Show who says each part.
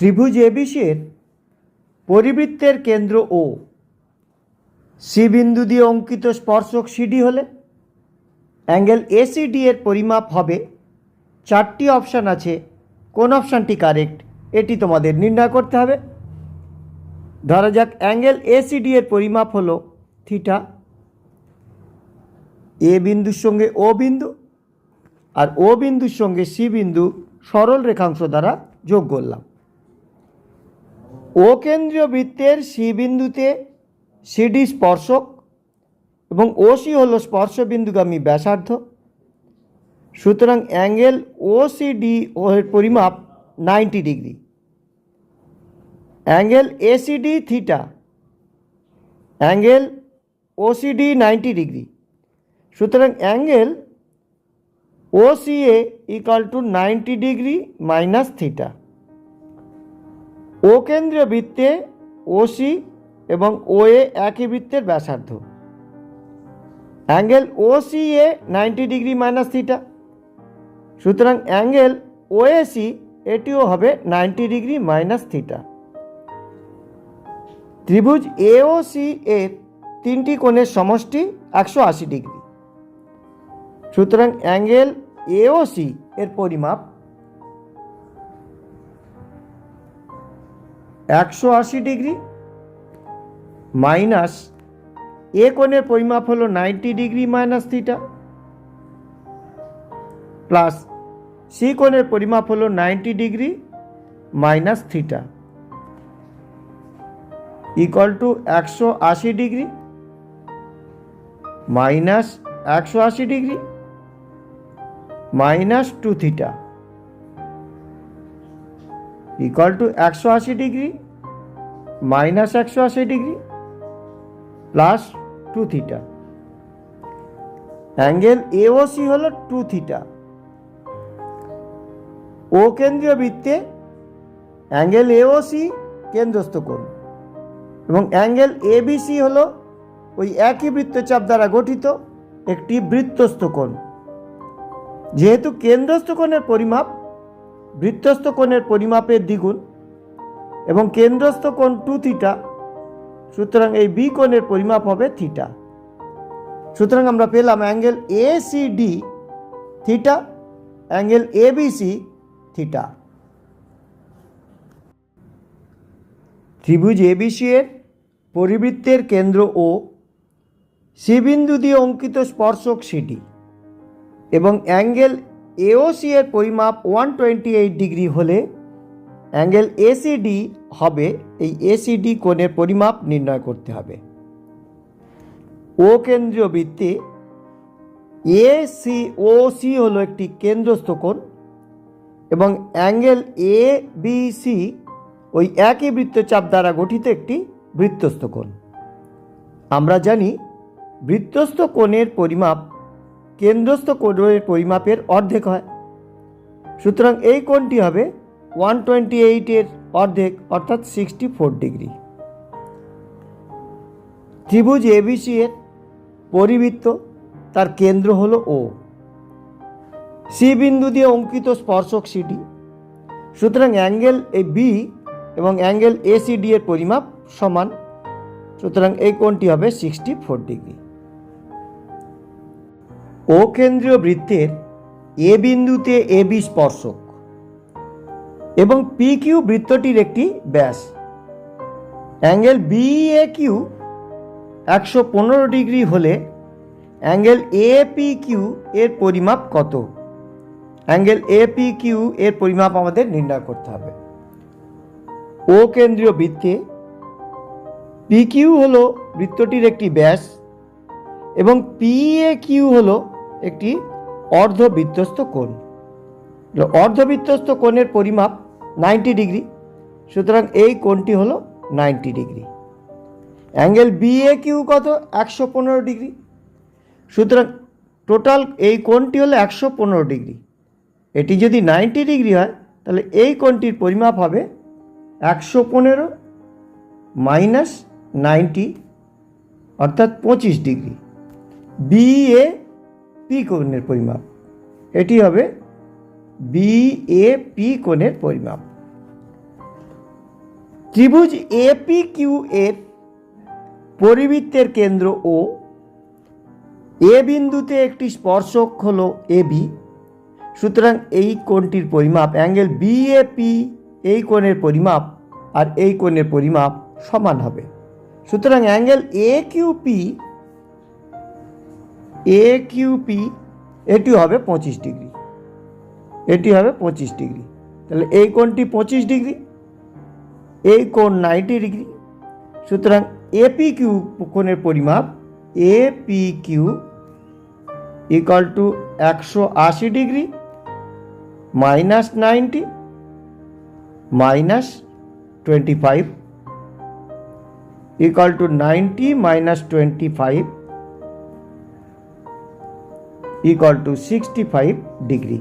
Speaker 1: ত্রিভুজ এবিসির পরিবৃত্তের কেন্দ্র ও সি বিন্দু দিয়ে অঙ্কিত স্পর্শক সিডি হলে অ্যাঙ্গেল এসিডি এর পরিমাপ হবে। চারটি অপশান আছে। কোন অপশানটি কারেক্ট? এটি তোমাদের নির্ণয় করতে হবে। ধরা যাক, অ্যাঙ্গেল এসিডি এর পরিমাপ হলো থিটা, এ বিন্দুর সঙ্গে ও বিন্দু আর ও বিন্দুর সঙ্গে সি বিন্দু সরল রেখাংশ দ্বারা যোগ করলাম। ও কেন্দ্রীয় বৃত্তের সি বিন্দুতে সিডি স্পর্শক এবং ওসি হলো স্পর্শ বিন্দুগামী ব্যাসার্ধ। সুতরাং অ্যাঙ্গেল ও এর পরিমাপ ninety degree. Angle ACD theta, angle OCD ninety degree. সুতরাং angle OCA equal to ninety degree minus theta. O কেন্দ্রীয় বৃত্তে ওসি এবং ও এ একই বৃত্তের ব্যাসার্ধ। Angle O C A ninety degree minus theta. সুতরাং অ্যাঙ্গেল ওএসি এটিও হবে নাইনটি ডিগ্রি মাইনাস থিটা। ত্রিভুজ এওসি এর তিনটি কোণের সমষ্টি একশো আশি ডিগ্রি। সুতরাং অ্যাঙ্গেল এওসি এর পরিমাপ একশো আশি ডিগ্রি? মাইনাস এ কোণের পরিমাপ হলো ninety degree minus theta. Plus C কোণের পরিমাপ হলো ninety degree minus theta. Equal to একশো আশি ডিগ্রি? মাইনাস একশো আশি degree? Minus two theta. Equal to একশো আশি ডিগ্রি মাইনাস একশো আশি degree plus two theta angle AOC হলো টু থিটা ও কেন্দ্রীয় বৃত্তে অ্যাঙ্গেল এওসি কেন্দ্রস্থ কোণ। এবং অ্যাঙ্গেল এবিসি হলো ওই একই বৃত্তচাপ দ্বারা গঠিত একটি বৃত্তস্থ কোণ। যেহেতু কেন্দ্রস্থ কোণের পরিমাপ বৃত্তস্থ কোণের পরিমাপের দ্বিগুণ এবং কেন্দ্রস্থ কোণ টু থিটা সুতরাং এই বি কোণের পরিমাপ হবে থিটা সুতরাং আমরা পেলাম angle A C D theta angle A B C theta ত্রিভুজ এবিসি এর পরিবৃত্তের কেন্দ্র ও সি বিন্দু দিয়ে অঙ্কিত স্পর্শক সিডি এবং অ্যাঙ্গেল এওসি এর পরিমাপ ওয়ান টোয়েন্টি এইট ডিগ্রি হলে অ্যাঙ্গেল এসিডি হবে, এই এসিডি কোণের পরিমাপ নির্ণয় করতে হবে। ও কেন্দ্রীয় বৃত্তে এ সি ও সি হলো একটি কেন্দ্রস্থ কোণ এবং অ্যাঙ্গেল এ বি সি ওই একই বৃত্তচাপ দ্বারা গঠিত একটি বৃত্তস্থ কোণ। আমরা জানি বৃত্তস্থ কোণের পরিমাপ কেন্দ্রস্থ কোণের পরিমাপের অর্ধেক হয়। সুতরাং এই কোণটি হবে ওয়ান টোয়েন্টি এইটের অর্ধেক, অর্থাৎ সিক্সটি ফোর ডিগ্রি ত্রিভুজ এবিসি এর পরিবৃত্ত, তার কেন্দ্র হল ও সি বিন্দু দিয়ে অঙ্কিত স্পর্শক সিডি সুতরাং অ্যাঙ্গেল এ বি এবং অ্যাঙ্গেল এসিডি এর পরিমাপ সমান। সুতরাং এই কোণটি হবে সিক্সটি ফোর ডিগ্রি ও কেন্দ্রীয় বৃত্তের এ বিন্দুতে এ বি স্পর্শক এবং পি কিউ বৃত্তটির একটি ব্যাস। অ্যাঙ্গেল বি এ কিউ একশো পনেরো ডিগ্রি হলে অ্যাঙ্গেল এ পি কিউ এর পরিমাপ কত? অ্যাঙ্গেল এ পি কিউ এর পরিমাপ আমাদের নির্ণয় করতে হবে। ও কেন্দ্রীয় বৃত্তে পি কিউ হল বৃত্তটির একটি ব্যাস এবং পি এ কিউ হল একটি অর্ধবৃত্তস্থ কোণ। অর্ধবৃত্তস্থ কোণের পরিমাপ নাইনটি ডিগ্রি। সুতরাং এই কোণটি হলো ninety degree. Angle B A Q কত? একশো পনেরো ডিগ্রি। সুতরাং টোটাল এই কোণটি হলো একশো পনেরো ডিগ্রি। এটি যদি নাইনটি ডিগ্রি হয়, তাহলে এই কোণটির পরিমাপ হবে একশো পনেরো মাইনাস নাইনটি, অর্থাৎ পঁচিশ ডিগ্রি। বি এ পি কোণের পরিমাপ। এটি হবে বি এ পি কোণের পরিমাপ। ত্রিভুজ এপি কিউ এর পরিবৃত্তের কেন্দ্র ও এ বিন্দুতে একটি স্পর্শক হল এ বি সুতরাং এই কোণটির পরিমাপ, অ্যাঙ্গেল বি এ পি এই কোণের পরিমাপ আর এই কোণের পরিমাপ সমান হবে। সুতরাং angle A QP A QP এটি হবে পঁচিশ ডিগ্রি। এটি হবে পঁচিশ ডিগ্রি। তাহলে এই কোণটি পঁচিশ ডিগ্রি, এই কোণ নাইনটি ডিগ্রি। সুতরাং এপি কিউ কোণের পরিমাপ এপি কিউ ইকাল টু একশো আশি degree minus ninety minus twenty five equal to ninety minus twenty five equal to sixty five degree